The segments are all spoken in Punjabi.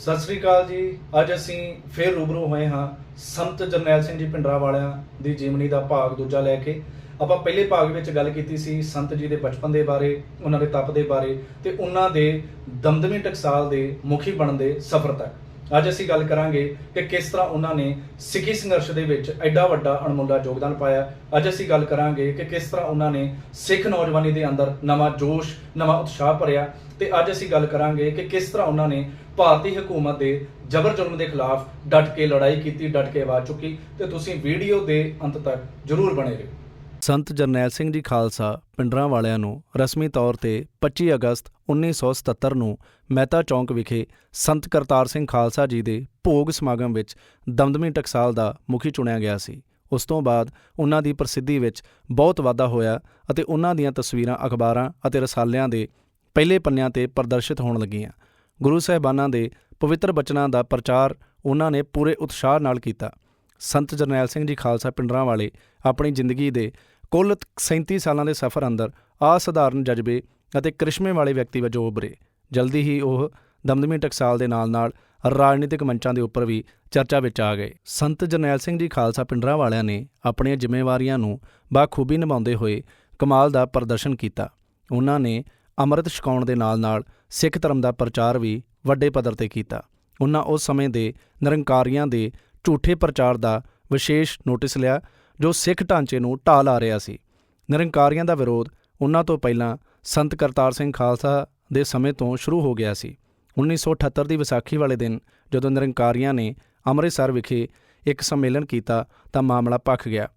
ਸਤਿ ਸ੍ਰੀ ਅਕਾਲ ਜੀ। ਅੱਜ ਅਸੀਂ ਫੇਰ ਰੂਬਰੂ ਹੋਏ ਹਾਂ ਸੰਤ ਜਰਨੈਲ ਸਿੰਘ ਜੀ ਪਿੰਡਰਾ ਵਾਲਿਆਂ ਦੀ ਜੀਵਨੀ ਦਾ ਭਾਗ ਦੂਜਾ ਲੈ ਕੇ। ਆਪਾਂ ਪਹਿਲੇ ਭਾਗ ਵਿੱਚ ਗੱਲ ਕੀਤੀ ਸੀ ਸੰਤ ਜੀ ਦੇ ਬਚਪਨ ਦੇ ਬਾਰੇ, ਉਹਨਾਂ ਦੇ ਤਪ ਦੇ ਬਾਰੇ ਤੇ ਉਹਨਾਂ ਦੇ ਦਮਦਮੀ ਟਕਸਾਲ ਦੇ ਮੁਖੀ ਬਣਨ ਦੇ ਸਫ਼ਰ ਤੱਕ। ਅੱਜ ਅਸੀਂ ਗੱਲ ਕਰਾਂਗੇ ਕਿ ਕਿਸ ਤਰ੍ਹਾਂ ਉਹਨਾਂ ਨੇ ਸਿੱਖੀ ਸੰਘਰਸ਼ ਦੇ ਵਿੱਚ ਐਡਾ ਵੱਡਾ ਅਣਮੁੱਲਾ ਯੋਗਦਾਨ ਪਾਇਆ। ਅੱਜ ਅਸੀਂ ਗੱਲ ਕਰਾਂਗੇ ਕਿ ਕਿਸ ਤਰ੍ਹਾਂ ਉਹਨਾਂ ਨੇ ਸਿੱਖ ਨੌਜਵਾਨੀ ਦੇ ਅੰਦਰ ਨਵਾਂ ਜੋਸ਼, ਨਵਾਂ ਉਤਸ਼ਾਹ ਭਰਿਆ ਤੇ ਅੱਜ ਅਸੀਂ ਗੱਲ ਕਰਾਂਗੇ ਕਿ ਕਿਸ ਤਰ੍ਹਾਂ ਉਹਨਾਂ ਨੇ ਭਾਰਤੀ ਹਕੂਮਤ ਦੇ ਜ਼ਬਰ ਜ਼ੁਲਮ ਦੇ ਖਿਲਾਫ ਡਟ ਕੇ ਲੜਾਈ ਕੀਤੀ, ਡਟ ਕੇ ਆਵਾਜ਼ ਚੁੱਕੀ ਤੇ ਤੁਸੀਂ ਵੀਡੀਓ ਦੇ ਅੰਤ ਤੱਕ ਜ਼ਰੂਰ ਬਣੇ ਰਹੋ। ਸੰਤ ਜਰਨੈਲ ਸਿੰਘ ਜੀ ਖਾਲਸਾ ਪਿੰਡਰਾਂ ਵਾਲਿਆਂ ਨੂੰ ਰਸਮੀ ਤੌਰ ਤੇ 25 ਅਗਸਤ 1977 ਨੂੰ ਮਹਿਤਾ ਚੌਂਕ ਵਿਖੇ ਸੰਤ ਕਰਤਾਰ ਸਿੰਘ ਖਾਲਸਾ ਜੀ ਦੇ ਭੋਗ ਸਮਾਗਮ ਵਿੱਚ ਦਮਦਮੀ ਟਕਸਾਲ ਦਾ ਮੁਖੀ ਚੁਣਿਆ ਗਿਆ ਸੀ। ਉਸ ਤੋਂ ਬਾਅਦ ਉਹਨਾਂ ਦੀ ਪ੍ਰਸਿੱਧੀ ਵਿੱਚ ਬਹੁਤ ਵਾਧਾ ਹੋਇਆ ਅਤੇ ਉਹਨਾਂ ਦੀਆਂ ਤਸਵੀਰਾਂ, ਅਖਬਾਰਾਂ ਅਤੇ ਰਸਾਲਿਆਂ ਦੇ ਪਹਿਲੇ ਪੰਨਿਆਂ ਤੇ ਪ੍ਰਦਰਸ਼ਿਤ ਹੋਣ ਲੱਗੀਆਂ। ਗੁਰੂ ਸਾਹਿਬਾਨਾਂ ਦੇ ਪਵਿੱਤਰ ਬਚਨਾਂ ਦਾ ਪ੍ਰਚਾਰ ਉਹਨਾਂ ਨੇ ਪੂਰੇ ਉਤਸ਼ਾਹ ਨਾਲ ਕੀਤਾ। ਸੰਤ ਜਰਨੈਲ ਸਿੰਘ ਜੀ ਖਾਲਸਾ ਪਿੰਡਰਾਂ ਵਾਲੇ ਆਪਣੀ ਜ਼ਿੰਦਗੀ ਦੇ ਕੁੱਲ 37 ਸਾਲਾਂ ਦੇ ਸਫ਼ਰ ਅੰਦਰ ਅਸਾਧਾਰਨ ਜਜ਼ਬੇ ਅਤੇ ਕ੍ਰਿਸ਼ਮੇ ਵਾਲੇ ਵਿਅਕਤੀ ਵਜੋਂ ਉਭਰੇ। ਜਲਦੀ ਹੀ ਉਹ ਦਮਦਮੀ ਟਕਸਾਲ ਦੇ ਨਾਲ-ਨਾਲ ਰਾਜਨੀਤਿਕ ਮੰਚਾਂ ਦੇ ਉੱਪਰ ਵੀ ਚਰਚਾ ਵਿੱਚ ਆ ਗਏ। ਸੰਤ ਜਰਨੈਲ ਸਿੰਘ ਜੀ ਖਾਲਸਾ ਪਿੰਡਰਾਂ ਵਾਲਿਆਂ ਨੇ ਆਪਣੀਆਂ ਜ਼ਿੰਮੇਵਾਰੀਆਂ ਨੂੰ ਬਾਖੂਬੀ ਨਿਭਾਉਂਦੇ ਹੋਏ ਕਮਾਲ ਦਾ ਪ੍ਰਦਰਸ਼ਨ ਕੀਤਾ। ਉਹਨਾਂ ਨੇ ਅੰਮ੍ਰਿਤ ਛਕਾਉਣ ਦੇ ਨਾਲ-ਨਾਲ ਸਿੱਖ ਧਰਮ ਦਾ ਪ੍ਰਚਾਰ ਵੀ ਵੱਡੇ ਪੱਧਰ ਤੇ ਕੀਤਾ। ਉਹਨਾਂ ਉਸ ਸਮੇਂ ਦੇ ਨਿਰੰਕਾਰੀਆਂ ਦੇ ਝੂਠੇ ਪ੍ਰਚਾਰ ਦਾ ਵਿਸ਼ੇਸ਼ ਨੋਟਿਸ ਲਿਆ ਜੋ ਸਿੱਖ ਢਾਂਚੇ ਨੂੰ ਢਾਹ ਲਾ ਰਿਹਾ ਸੀ। ਨਿਰੰਕਾਰੀਆਂ ਦਾ ਵਿਰੋਧ ਉਹਨਾਂ ਤੋਂ ਪਹਿਲਾਂ ਸੰਤ ਕਰਤਾਰ ਸਿੰਘ ਖਾਲਸਾ ਦੇ ਸਮੇਂ ਤੋਂ ਸ਼ੁਰੂ ਹੋ ਗਿਆ ਸੀ। 1978 ਦੀ ਵਿਸਾਖੀ ਵਾਲੇ ਦਿਨ ਜਦੋਂ ਨਿਰੰਕਾਰੀਆਂ ਨੇ ਅੰਮ੍ਰਿਤਸਰ ਵਿਖੇ ਇੱਕ ਸੰਮੇਲਨ ਕੀਤਾ ਤਾਂ ਮਾਮਲਾ ਭਖ ਗਿਆ।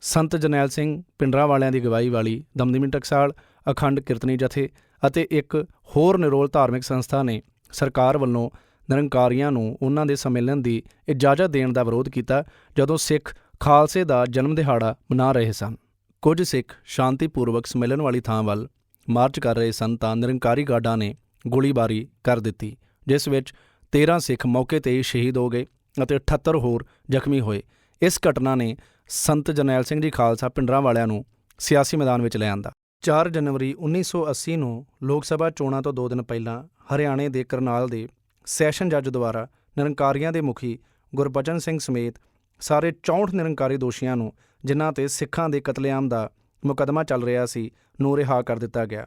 ਸੰਤ ਜਰਨੈਲ ਸਿੰਘ ਪਿੰਡਰਾ ਵਾਲਿਆਂ ਦੀ ਅਗਵਾਈ ਵਾਲੀ ਦਮਦਮੀ ਟਕਸਾਲ, ਅਖੰਡ ਕੀਰਤਨੀ ਜਥੇ ਅਤੇ ਇੱਕ ਹੋਰ ਨਿਰੋਲ ਧਾਰਮਿਕ ਸੰਸਥਾ ਨੇ ਸਰਕਾਰ ਵੱਲੋਂ ਨਿਰੰਕਾਰੀਆਂ ਨੂੰ ਉਹਨਾਂ ਦੇ ਸੰਮੇਲਨ ਦੀ ਇਜਾਜ਼ਤ ਦੇਣ ਦਾ ਵਿਰੋਧ ਕੀਤਾ ਜਦੋਂ ਸਿੱਖ ਖਾਲਸੇ ਦਾ ਜਨਮ ਦਿਹਾੜਾ ਮਨਾ ਰਹੇ ਸਨ। ਕੁਝ ਸਿੱਖ ਸ਼ਾਂਤੀਪੂਰਵਕ ਸੰਮੇਲਨ ਵਾਲੀ ਥਾਂ ਵੱਲ ਮਾਰਚ ਕਰ ਰਹੇ ਸਨ ਤਾਂ ਨਿਰੰਕਾਰੀ ਗਾਰਡਾਂ ਨੇ ਗੋਲੀਬਾਰੀ ਕਰ ਦਿੱਤੀ, ਜਿਸ ਵਿੱਚ 13 ਸਿੱਖ ਮੌਕੇ ਤੇ ਹੀ ਸ਼ਹੀਦ ਹੋ ਗਏ ਅਤੇ 78 ਹੋਰ ਜ਼ਖਮੀ ਹੋਏ। ਇਸ ਘਟਨਾ ਨੇ ਸੰਤ ਜਰਨੈਲ ਸਿੰਘ ਜੀ ਖਾਲਸਾ ਪਿੰਡਰਾਂ ਵਾਲਿਆਂ ਨੂੰ ਸਿਆਸੀ ਮੈਦਾਨ ਵਿੱਚ ਲੈ ਆਂਦਾ। 4 ਜਨਵਰੀ 1980 ਨੂੰ ਲੋਕ ਸਭਾ ਚੋਣਾਂ ਤੋਂ 2 ਦਿਨ ਪਹਿਲਾਂ ਹਰਿਆਣੇ ਦੇ ਕਰਨਾਲ ਦੇ ਸੈਸ਼ਨ ਜੱਜ ਦੁਆਰਾ ਨਿਰੰਕਾਰੀਆਂ ਦੇ ਮੁਖੀ ਗੁਰਬਚਨ ਸਿੰਘ ਸਮੇਤ ਸਾਰੇ 64 ਨਿਰੰਕਾਰੀ ਦੋਸ਼ੀਆਂ ਨੂੰ, ਜਿਨ੍ਹਾਂ ਤੇ ਸਿੱਖਾਂ ਦੇ ਕਤਲੇਆਮ ਦਾ ਮੁਕੱਦਮਾ ਚੱਲ ਰਿਹਾ ਸੀ, ਨੂੰ ਰਿਹਾ ਕਰ ਦਿੱਤਾ ਗਿਆ।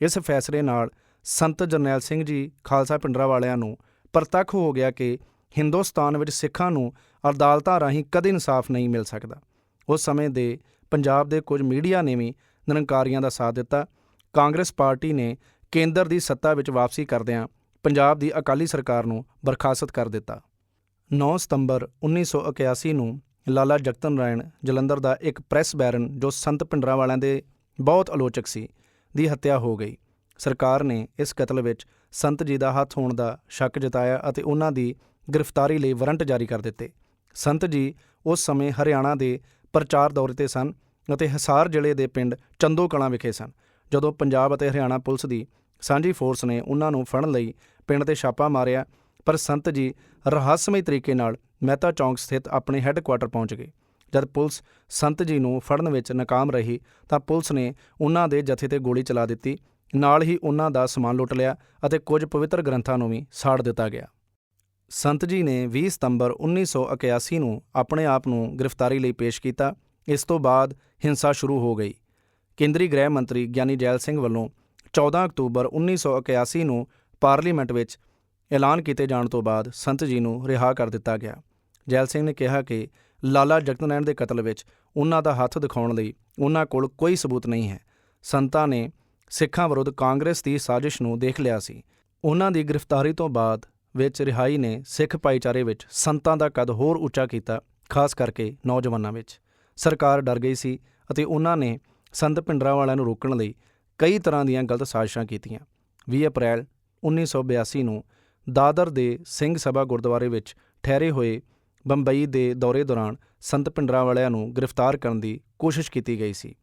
ਇਸ ਫੈਸਲੇ ਨਾਲ ਸੰਤ ਜਰਨੈਲ ਸਿੰਘ ਜੀ, ਖਾਲਸਾ ਪਿੰਡਰਾ ਵਾਲਿਆਂ ਨੂੰ ਪ੍ਰਤੱਖ ਹੋ ਗਿਆ ਕਿ ਹਿੰਦੁਸਤਾਨ ਵਿੱਚ ਸਿੱਖਾਂ ਨੂੰ ਅਦਾਲਤਾਂ ਰਾਹੀਂ ਕਦੇ ਇਨਸਾਫ ਨਹੀਂ ਮਿਲ ਸਕਦਾ। ਉਸ ਸਮੇਂ ਦੇ ਪੰਜਾਬ ਦੇ ਕੁਝ ਮੀਡੀਆ ਨੇ ਵੀ ਨਿਰੰਕਾਰੀਆਂ ਦਾ ਸਾਥ ਦਿੱਤਾ। ਕਾਂਗਰਸ ਪਾਰਟੀ ਨੇ ਕੇਂਦਰ ਦੀ ਸੱਤਾ ਵਿੱਚ ਵਾਪਸੀ ਕਰਦਿਆਂ ਪੰਜਾਬ ਦੀ ਅਕਾਲੀ ਸਰਕਾਰ ਨੂੰ ਬਰਖਾਸਤ ਕਰ ਦਿੱਤਾ। 9 ਸਤੰਬਰ 1981 ਨੂੰ ਲਾਲਾ ਜਗਤ ਨਾਰਾਇਣ ਜਲੰਧਰ ਦਾ ਇੱਕ ਪ੍ਰੈਸ ਬੈਰਨ ਜੋ ਸੰਤ ਪਿੰਡਰਾਂ ਵਾਲਿਆਂ ਦੇ ਬਹੁਤ ਆਲੋਚਕ ਸੀ, ਦੀ ਹੱਤਿਆ ਹੋ ਗਈ। ਸਰਕਾਰ ਨੇ ਇਸ ਕਤਲ ਵਿੱਚ ਸੰਤ ਜੀ ਦਾ ਹੱਥ ਹੋਣ ਦਾ ਸ਼ੱਕ ਜਤਾਇਆ ਅਤੇ ਉਹਨਾਂ ਦੀ ਗ੍ਰਿਫਤਾਰੀ ਲਈ ਵਾਰੰਟ ਜਾਰੀ ਕਰ ਦਿੱਤੇ। ਸੰਤ ਜੀ ਉਸ ਸਮੇਂ ਹਰਿਆਣਾ ਦੇ ਪ੍ਰਚਾਰ ਦੌਰੇ ਤੇ ਸਨ ਅਤੇ ਹਿਸਾਰ ਜ਼ਿਲ੍ਹੇ ਦੇ ਪਿੰਡ ਚੰਦੋ ਕਲਾਂ ਵਿਖੇ ਸਨ, ਜਦੋਂ ਪੰਜਾਬ ਅਤੇ ਹਰਿਆਣਾ ਪੁਲਿਸ ਦੀ ਸਾਂਝੀ ਫੋਰਸ ਨੇ ਉਹਨਾਂ ਨੂੰ ਫੜਨ ਲਈ ਪਿੰਡ ਤੇ ਛਾਪਾ ਮਾਰਿਆ ਪਰ ਸੰਤ ਜੀ ਰਹੱਸਮਈ ਤਰੀਕੇ ਨਾਲ ਮਹਿਤਾ ਚੌਂਕ ਸਥਿਤ ਆਪਣੇ ਹੈੱਡਕੁਆਟਰ ਪਹੁੰਚ ਗਏ। ਜਦ ਪੁਲਿਸ ਸੰਤ ਜੀ ਨੂੰ ਫੜਨ ਵਿੱਚ ਨਾਕਾਮ ਰਹੀ, ਤਾਂ ਪੁਲਿਸ ਨੇ ਉਹਨਾਂ ਦੇ ਜਥੇ ਤੇ ਗੋਲੀ ਚਲਾ ਦਿੱਤੀ। ਨਾਲ ਹੀ ਉਹਨਾਂ ਦਾ ਸਮਾਨ ਲੁੱਟ ਲਿਆ ਅਤੇ ਕੁਝ ਪਵਿੱਤਰ ਗ੍ਰੰਥਾਂ ਨੂੰ ਵੀ ਸਾੜ ਦਿੱਤਾ ਗਿਆ। ਸੰਤ ਜੀ ਨੇ 20 ਸਤੰਬਰ 1981 ਨੂੰ ਆਪਣੇ ਆਪ ਨੂੰ ਗ੍ਰਿਫਤਾਰੀ ਲਈ ਪੇਸ਼ ਕੀਤਾ। ਇਸ ਤੋਂ ਬਾਅਦ ਹਿੰਸਾ ਸ਼ੁਰੂ ਹੋ ਗਈ। ਕੇਂਦਰੀ ਗ੍ਰਹਿ ਮੰਤਰੀ ਗਿਆਨੀ ਜੈਲ ਸਿੰਘ ਵੱਲੋਂ 14 ਅਕਤੂਬਰ 1981 ਨੂੰ ਪਾਰਲੀਮੈਂਟ ਵਿੱਚ ਐਲਾਨ ਕੀਤੇ ਜਾਣ ਤੋਂ ਬਾਅਦ ਸੰਤ ਜੀ ਨੂੰ ਰਿਹਾ ਕਰ ਦਿੱਤਾ ਗਿਆ। ਜੈਲ ਸਿੰਘ ਨੇ ਕਿਹਾ ਕਿ ਲਾਲਾ ਜਗਤਨੈਣ ਦੇ ਕਤਲ ਵਿੱਚ ਉਹਨਾਂ ਦਾ ਹੱਥ ਦਿਖਾਉਣ ਲਈ ਉਹਨਾਂ ਕੋਲ ਕੋਈ ਸਬੂਤ ਨਹੀਂ ਹੈ। ਸੰਤਾਂ ਨੇ ਸਿੱਖਾਂ ਵਿਰੁੱਧ ਕਾਂਗਰਸ ਦੀ ਸਾਜ਼ਿਸ਼ ਨੂੰ ਦੇਖ ਲਿਆ ਸੀ। ਉਹਨਾਂ ਦੀ ਗ੍ਰਿਫਤਾਰੀ ਤੋਂ ਬਾਅਦ ਵਿੱਚ ਰਿਹਾਈ ਨੇ ਸਿੱਖ ਭਾਈਚਾਰੇ ਵਿੱਚ ਸੰਤਾਂ ਦਾ ਕਦ ਹੋਰ ਉੱਚਾ ਕੀਤਾ, ਖਾਸ ਕਰਕੇ ਨੌਜਵਾਨਾਂ ਵਿੱਚ। ਸਰਕਾਰ ਡਰ ਗਈ ਸੀ ਅਤੇ ਉਹਨਾਂ ਨੇ ਸੰਤ ਪਿੰਡਰਾਂ ਵਾਲਿਆਂ ਨੂੰ ਰੋਕਣ ਲਈ ਕਈ ਤਰ੍ਹਾਂ ਦੀਆਂ ਗਲਤ ਸਾਜ਼ਿਸ਼ਾਂ ਕੀਤੀਆਂ। 20 ਅਪ੍ਰੈਲ 1982 ਨੂੰ ਦਾਦਰ ਦੇ ਸਿੰਘ ਸਭਾ ਗੁਰਦੁਆਰੇ ਵਿੱਚ ਠਹਿਰੇ ਹੋਏ ਬੰਬਈ ਦੇ ਦੌਰੇ ਦੌਰਾਨ ਸੰਤ ਪਿੰਡਰਾਂ ਵਾਲਿਆਂ ਨੂੰ ਗ੍ਰਿਫਤਾਰ ਕਰਨ ਦੀ ਕੋਸ਼ਿਸ਼ ਕੀਤੀ ਗਈ ਸੀ।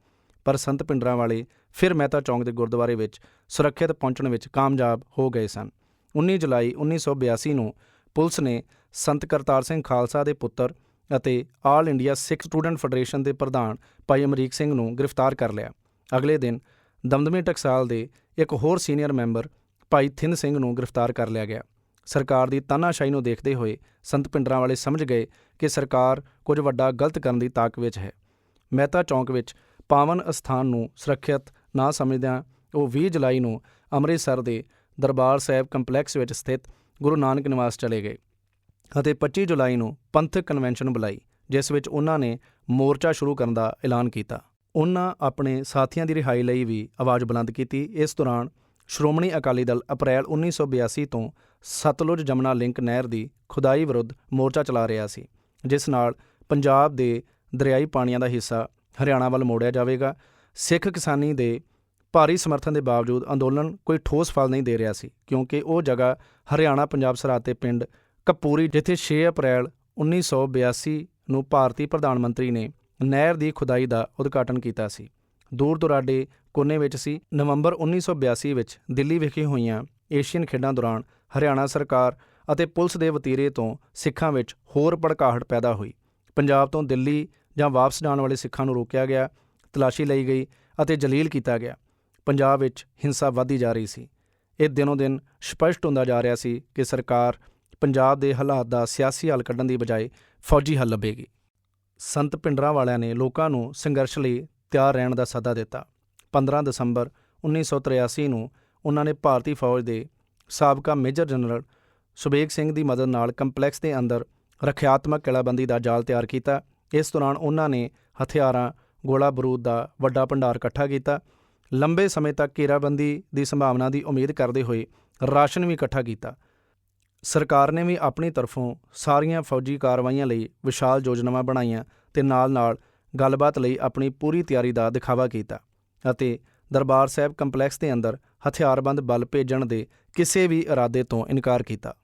ਪਰ ਸੰਤ ਪਿੰਡਰਾਂ ਵਾਲੇ ਫਿਰ ਮਹਿਤਾ ਚੌਂਕ ਦੇ ਗੁਰਦੁਆਰੇ ਵਿੱਚ ਸੁਰੱਖਿਅਤ ਪਹੁੰਚਣ ਵਿੱਚ ਕਾਮਯਾਬ ਹੋ ਗਏ ਸਨ। 19 ਜੁਲਾਈ 1982 ਨੂੰ ਪੁਲਿਸ ਨੇ ਸੰਤ ਕਰਤਾਰ ਸਿੰਘ ਖਾਲਸਾ ਦੇ ਪੁੱਤਰ ਅਤੇ all India Sikh student federation ਦੇ ਪ੍ਰਧਾਨ ਭਾਈ ਅਮਰੀਕ ਸਿੰਘ ਨੂੰ ਗ੍ਰਿਫਤਾਰ ਕਰ ਲਿਆ। ਅਗਲੇ ਦਿਨ ਦਮਦਮੀ ਟਕਸਾਲ ਦੇ ਇੱਕ ਹੋਰ ਸੀਨੀਅਰ ਮੈਂਬਰ ਭਾਈ ਥਿੰਨ ਸਿੰਘ ਨੂੰ ਗ੍ਰਿਫਤਾਰ ਕਰ ਲਿਆ ਗਿਆ। ਸਰਕਾਰ ਦੀ ਤਾਨਾਸ਼ਾਹੀ ਨੂੰ ਦੇਖਦੇ ਹੋਏ ਸੰਤ ਪਿੰਡਰਾਂ ਵਾਲੇ ਸਮਝ ਗਏ ਕਿ ਸਰਕਾਰ ਕੁਝ ਵੱਡਾ ਗਲਤ ਕਰਨ ਦੀ ਤਾਕ ਵਿੱਚ ਹੈ। ਮਹਿਤਾ ਚੌਂਕ ਵਿੱਚ ਪਾਵਨ ਅਸਥਾਨ ਨੂੰ ਸੁਰੱਖਿਅਤ ਨਾ ਸਮਝਦਿਆਂ ਉਹ 20 ਜੁਲਾਈ ਨੂੰ ਅੰਮ੍ਰਿਤਸਰ ਦੇ ਦਰਬਾਰ ਸਾਹਿਬ ਕੰਪਲੈਕਸ ਵਿੱਚ ਸਥਿਤ ਗੁਰੂ ਨਾਨਕ ਨਿਵਾਸ ਚਲੇ ਗਏ ਅਤੇ 25 ਜੁਲਾਈ ਨੂੰ ਪੰਥਕ ਕਨਵੈਨਸ਼ਨ ਬੁਲਾਈ, ਜਿਸ ਵਿੱਚ ਉਹਨਾਂ ਨੇ ਮੋਰਚਾ ਸ਼ੁਰੂ ਕਰਨ ਦਾ ਐਲਾਨ ਕੀਤਾ। ਉਹਨਾਂ ਆਪਣੇ ਸਾਥੀਆਂ ਦੀ ਰਿਹਾਈ ਲਈ ਵੀ ਆਵਾਜ਼ ਬੁਲੰਦ ਕੀਤੀ। ਇਸ ਦੌਰਾਨ ਸ਼੍ਰੋਮਣੀ ਅਕਾਲੀ ਦਲ ਅਪ੍ਰੈਲ 1982 ਤੋਂ ਸਤਲੁਜ ਜਮਨਾ ਲਿੰਕ ਨਹਿਰ ਦੀ ਖੁਦਾਈ ਵਿਰੁੱਧ ਮੋਰਚਾ ਚਲਾ ਰਿਹਾ ਸੀ, ਜਿਸ ਨਾਲ ਪੰਜਾਬ ਦੇ ਦਰਿਆਈ ਪਾਣੀਆਂ ਦਾ ਹਿੱਸਾ ਹਰਿਆਣਾ ਵੱਲ ਮੋੜਿਆ ਜਾਵੇਗਾ। ਸਿੱਖ ਕਿਸਾਨੀ ਦੇ ਭਾਰੀ ਸਮਰਥਨ ਦੇ ਬਾਵਜੂਦ ਅੰਦੋਲਨ ਕੋਈ ਠੋਸ ਫਲ ਨਹੀਂ ਦੇ ਰਿਹਾ ਸੀ, ਕਿਉਂਕਿ ਉਹ ਜਗ੍ਹਾ ਹਰਿਆਣਾ ਪੰਜਾਬ ਸਰਹੱਦ ਤੇ ਪਿੰਡ ਕਪੂਰੀ, ਜਿੱਥੇ 6 ਅਪ੍ਰੈਲ 1982 ਨੂੰ ਭਾਰਤੀ ਪ੍ਰਧਾਨ ਮੰਤਰੀ ਨੇ ਨਹਿਰ ਦੀ ਖੁਦਾਈ ਦਾ ਉਦਘਾਟਨ ਕੀਤਾ ਸੀ। ਦੂਰ ਦੁਰਾਡੇ ਕੋਨੇ ਵਿੱਚ ਸੀ। ਨਵੰਬਰ 1982 ਵਿੱਚ ਦਿੱਲੀ ਵਿਖੇ ਹੋਈਆਂ ਏਸ਼ੀਅਨ ਖੇਡਾਂ ਦੌਰਾਨ ਹਰਿਆਣਾ ਸਰਕਾਰ ਅਤੇ ਪੁਲਿਸ ਦੇ ਵਤੀਰੇ ਤੋਂ ਸਿੱਖਾਂ ਵਿੱਚ ਹੋਰ ਭੜਕਾਹਟ ਪੈਦਾ ਹੋਈ। ਪੰਜਾਬ ਤੋਂ ਦਿੱਲੀ ਜਾਂ ਵਾਪਸ ਜਾਣ ਵਾਲੇ ਸਿੱਖਾਂ ਨੂੰ ਰੋਕਿਆ ਗਿਆ, ਤਲਾਸ਼ੀ ਲਈ ਗਈ ਅਤੇ ਜਲੀਲ ਕੀਤਾ ਗਿਆ। ਪੰਜਾਬ ਵਿੱਚ ਹਿੰਸਾ ਵਧਦੀ ਜਾ ਰਹੀ ਸੀ। ਇਹ ਦਿਨੋਂ ਦਿਨ ਸਪਸ਼ਟ ਹੁੰਦਾ ਜਾ ਰਿਹਾ ਸੀ ਕਿ ਸਰਕਾਰ ਪੰਜਾਬ ਦੇ ਹਾਲਾਤ ਦਾ ਸਿਆਸੀ ਹੱਲ ਕੱਢਣ ਦੀ ਬਜਾਏ ਫੌਜੀ ਹੱਲ ਲੱਭੇਗੀ। ਸੰਤ ਪਿੰਡਰਾਂ ਵਾਲਿਆਂ ਨੇ ਲੋਕਾਂ ਨੂੰ ਸੰਘਰਸ਼ ਲਈ ਤਿਆਰ ਰਹਿਣ ਦਾ ਸੱਦਾ ਦਿੱਤਾ। 15 ਦਸੰਬਰ 1983 ਨੂੰ ਉਹਨਾਂ ਨੇ ਭਾਰਤੀ ਫੌਜ ਦੇ ਸਾਬਕਾ ਮੇਜਰ ਜਨਰਲ ਸੁਬੇਗ ਸਿੰਘ ਦੀ ਮਦਦ ਨਾਲ ਕੰਪਲੈਕਸ ਦੇ ਅੰਦਰ ਰੱਖਿਆਤਮਕ ਕਿਲਾਬੰਦੀ ਦਾ ਜਾਲ ਤਿਆਰ ਕੀਤਾ। ਇਸ ਦੌਰਾਨ ਉਹਨਾਂ ਨੇ ਹਥਿਆਰਾਂ, ਗੋਲਾ ਬਾਰੂਦ ਦਾ ਵੱਡਾ ਭੰਡਾਰ ਇਕੱਠਾ ਕੀਤਾ। ਲੰਬੇ ਸਮੇਂ ਤੱਕ ਘੇਰਾਬੰਦੀ ਦੀ ਸੰਭਾਵਨਾ ਦੀ ਉਮੀਦ ਕਰਦੇ ਹੋਏ ਰਾਸ਼ਨ ਵੀ ਇਕੱਠਾ ਕੀਤਾ। ਸਰਕਾਰ ਨੇ ਵੀ ਆਪਣੀ ਤਰਫੋਂ ਸਾਰੀਆਂ ਫੌਜੀ ਕਾਰਵਾਈਆਂ ਲਈ ਵਿਸ਼ਾਲ ਯੋਜਨਾਵਾਂ ਬਣਾਈਆਂ ਤੇ ਨਾਲ-ਨਾਲ ਗੱਲਬਾਤ ਲਈ ਆਪਣੀ ਪੂਰੀ ਤਿਆਰੀ ਦਾ ਦਿਖਾਵਾ ਕੀਤਾ ਅਤੇ ਦਰਬਾਰ ਸਾਹਿਬ ਕੰਪਲੈਕਸ ਦੇ ਅੰਦਰ ਹਥਿਆਰਬੰਦ ਬਲ ਭੇਜਣ ਦੇ ਕਿਸੇ ਵੀ ਇਰਾਦੇ ਤੋਂ ਇਨਕਾਰ ਕੀਤਾ।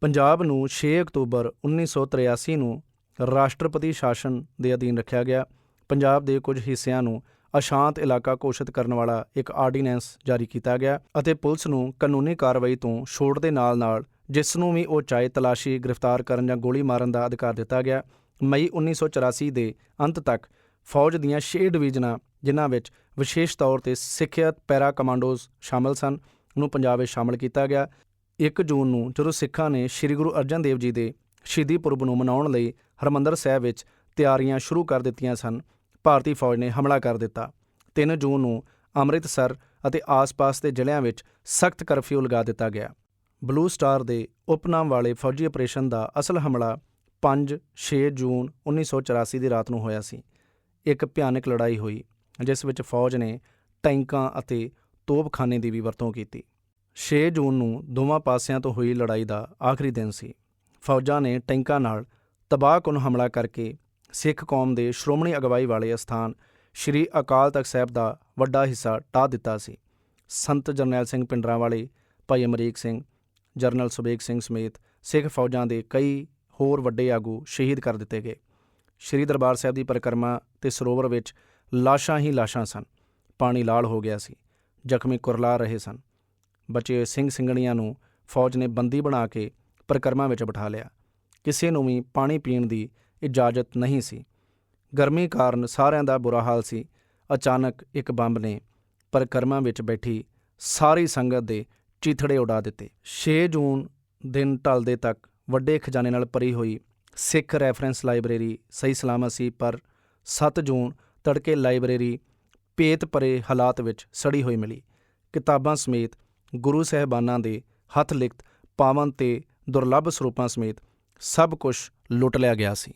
ਪੰਜਾਬ ਨੂੰ 6 ਅਕਤੂਬਰ 1983 ਨੂੰ ਰਾਸ਼ਟਰਪਤੀ ਸ਼ਾਸਨ ਦੇ ਅਧੀਨ ਰੱਖਿਆ ਗਿਆ। ਪੰਜਾਬ ਦੇ ਕੁਝ ਹਿੱਸਿਆਂ ਨੂੰ ਅਸ਼ਾਂਤ ਇਲਾਕਾ ਘੋਸ਼ਿਤ ਕਰਨ ਵਾਲਾ ਇੱਕ ਆਰਡੀਨੈਂਸ ਜਾਰੀ ਕੀਤਾ ਗਿਆ ਅਤੇ ਪੁਲਿਸ ਨੂੰ ਕਾਨੂੰਨੀ ਕਾਰਵਾਈ ਤੋਂ ਛੋਟ ਦੇ ਨਾਲ-ਨਾਲ ਜਿਸ ਨੂੰ ਵੀ ਉਹ ਚਾਹੇ ਤਲਾਸ਼ੀ, ਗ੍ਰਿਫਤਾਰ ਕਰਨ ਜਾਂ ਗੋਲੀ ਮਾਰਨ ਦਾ ਅਧਿਕਾਰ ਦਿੱਤਾ ਗਿਆ ਮਈ 1984 ਦੇ ਅੰਤ ਤੱਕ ਫੌਜ ਦੀਆਂ 6 ਡਿਵੀਜ਼ਨਾਂ, ਜਿਨ੍ਹਾਂ ਵਿੱਚ ਵਿਸ਼ੇਸ਼ ਤੌਰ ਤੇ ਸਿੱਖਿਅਤ ਪੈਰਾ ਕਮਾਂਡੋਜ਼ ਸ਼ਾਮਲ ਸਨ, ਨੂੰ ਪੰਜਾਬ ਵਿੱਚ ਸ਼ਾਮਲ ਕੀਤਾ ਗਿਆ। 1 ਜੂਨ ਨੂੰ ਜਦੋਂ ਸਿੱਖਾਂ ਨੇ ਸ੍ਰੀ ਗੁਰੂ ਅਰਜਨ ਦੇਵ ਜੀ ਦੇ ਸ਼ਹੀਦੀ ਪੁਰਬ ਨੂੰ ਮਨਾਉਣ ਲਈ ਹਰਮੰਦਰ ਸਾਹਿਬ ਵਿੱਚ ਤਿਆਰੀਆਂ ਸ਼ੁਰੂ ਕਰ ਦਿੱਤੀਆਂ ਸਨ, ਭਾਰਤੀ ਫੌਜ ਨੇ ਹਮਲਾ ਕਰ ਦਿੱਤਾ। 3 ਜੂਨ ਨੂੰ ਅੰਮ੍ਰਿਤਸਰ ਅਤੇ ਆਸ-ਪਾਸ ਦੇ ਜ਼ਿਲ੍ਹਿਆਂ ਵਿੱਚ ਸਖਤ ਕਰਫਿਊ ਲਗਾ ਦਿੱਤਾ ਗਿਆ। ਬਲੂ ਸਟਾਰ ਦੇ ਉਪਨਾਮ ਵਾਲੇ ਫੌਜੀ ਆਪਰੇਸ਼ਨ ਦਾ ਅਸਲ ਹਮਲਾ 5-6 ਜੂਨ 1984 ਦੀ ਰਾਤ ਨੂੰ ਹੋਇਆ ਸੀ। ਇੱਕ ਭਿਆਨਕ ਲੜਾਈ ਹੋਈ, ਜਿਸ ਵਿੱਚ ਫੌਜ ਨੇ ਟੈਂਕਾਂ ਅਤੇ ਤੋਪਖਾਨੇ ਦੀ ਵੀ ਵਰਤੋਂ ਕੀਤੀ। 6 ਜੂਨ ਨੂੰ ਦੋਵਾਂ ਪਾਸਿਆਂ ਤੋਂ ਹੋਈ ਲੜਾਈ ਦਾ ਆਖਰੀ ਦਿਨ ਸੀ। ਫੌਜਾਂ ਨੇ ਟੈਂਕਾਂ ਨਾਲ ਤਬਾਹਕੁਨ ਹਮਲਾ ਕਰਕੇ ਸਿੱਖ ਕੌਮ ਦੇ ਸ਼੍ਰੋਮਣੀ ਅਗਵਾਈ ਵਾਲੇ ਅਸਥਾਨ ਸ਼੍ਰੀ ਅਕਾਲ ਤਖਤ ਸਾਹਿਬ ਦਾ ਵੱਡਾ ਹਿੱਸਾ ਢਾਹ ਦਿੱਤਾ ਸੀ। ਸੰਤ ਜਰਨੈਲ ਸਿੰਘ ਪਿੰਡਰਾਂ ਵਾਲੇ ਭਾਈ ਅਮਰੀਕ ਸਿੰਘ, ਜਰਨਲ ਸੁਬੇਗ ਸਿੰਘ ਸਮੇਤ ਸਿੱਖ ਫੌਜਾਂ ਦੇ ਕਈ ਹੋਰ ਵੱਡੇ ਆਗੂ ਸ਼ਹੀਦ ਕਰ ਦਿੱਤੇ ਗਏ। ਸ਼੍ਰੀ ਦਰਬਾਰ ਸਾਹਿਬ ਦੀ ਪਰਿਕਰਮਾ ਤੇ ਸਰੋਵਰ ਵਿੱਚ ਲਾਸ਼ਾਂ ਹੀ ਲਾਸ਼ਾਂ ਸਨ। ਪਾਣੀ ਲਾਲ ਹੋ ਗਿਆ ਸੀ। ਜ਼ਖਮੀ ਕੁਰਲਾ ਰਹੇ ਸਨ। ਬਚੇ ਹੋਏ ਸਿੰਘ ਸਿੰਘਣੀਆਂ ਨੂੰ ਫੌਜ ਨੇ ਬੰਦੀ ਬਣਾ ਕੇ ਪਰਿਕਰਮਾ ਵਿੱਚ ਬਿਠਾ ਲਿਆ। ਕਿਸੇ ਨੂੰ ਵੀ ਪਾਣੀ ਪੀਣ ਦੀ ਇਜਾਜ਼ਤ ਨਹੀਂ ਸੀ। ਗਰਮੀ ਕਾਰਨ ਸਾਰਿਆਂ ਦਾ ਬੁਰਾ ਹਾਲ ਸੀ। ਅਚਾਨਕ ਇੱਕ ਬੰਬ ਨੇ ਪਰਿਕਰਮਾ ਵਿੱਚ ਬੈਠੀ ਸਾਰੀ ਸੰਗਤ ਦੇ ਚੀਥੜੇ ਉਡਾ ਦਿੱਤੇ। 6 ਜੂਨ ਦਿਨ ਢਲਦੇ ਤੱਕ ਵੱਡੇ ਖਜ਼ਾਨੇ ਨਾਲ ਭਰੀ ਹੋਈ ਸਿੱਖ ਰੈਫਰੈਂਸ ਲਾਇਬ੍ਰੇਰੀ, ਸਹੀ ਸਲਾਮਤ ਸੀ, ਪਰ 7 ਜੂਨ ਤੜਕੇ ਲਾਇਬ੍ਰੇਰੀ ਪੇਤ ਭਰੇ ਹਾਲਾਤ ਵਿੱਚ ਸੜੀ ਹੋਈ ਮਿਲੀ। ਕਿਤਾਬਾਂ ਸਮੇਤ ਗੁਰੂ ਸਾਹਿਬਾਨਾਂ ਦੇ ਹੱਥ ਲਿਖਤ ਪਾਵਨ ਤੇ ਦੁਰਲੱਭ ਸਰੂਪਾਂ ਸਮੇਤ ਸਭ ਕੁਝ ਲੁੱਟ ਲਿਆ ਗਿਆ ਸੀ।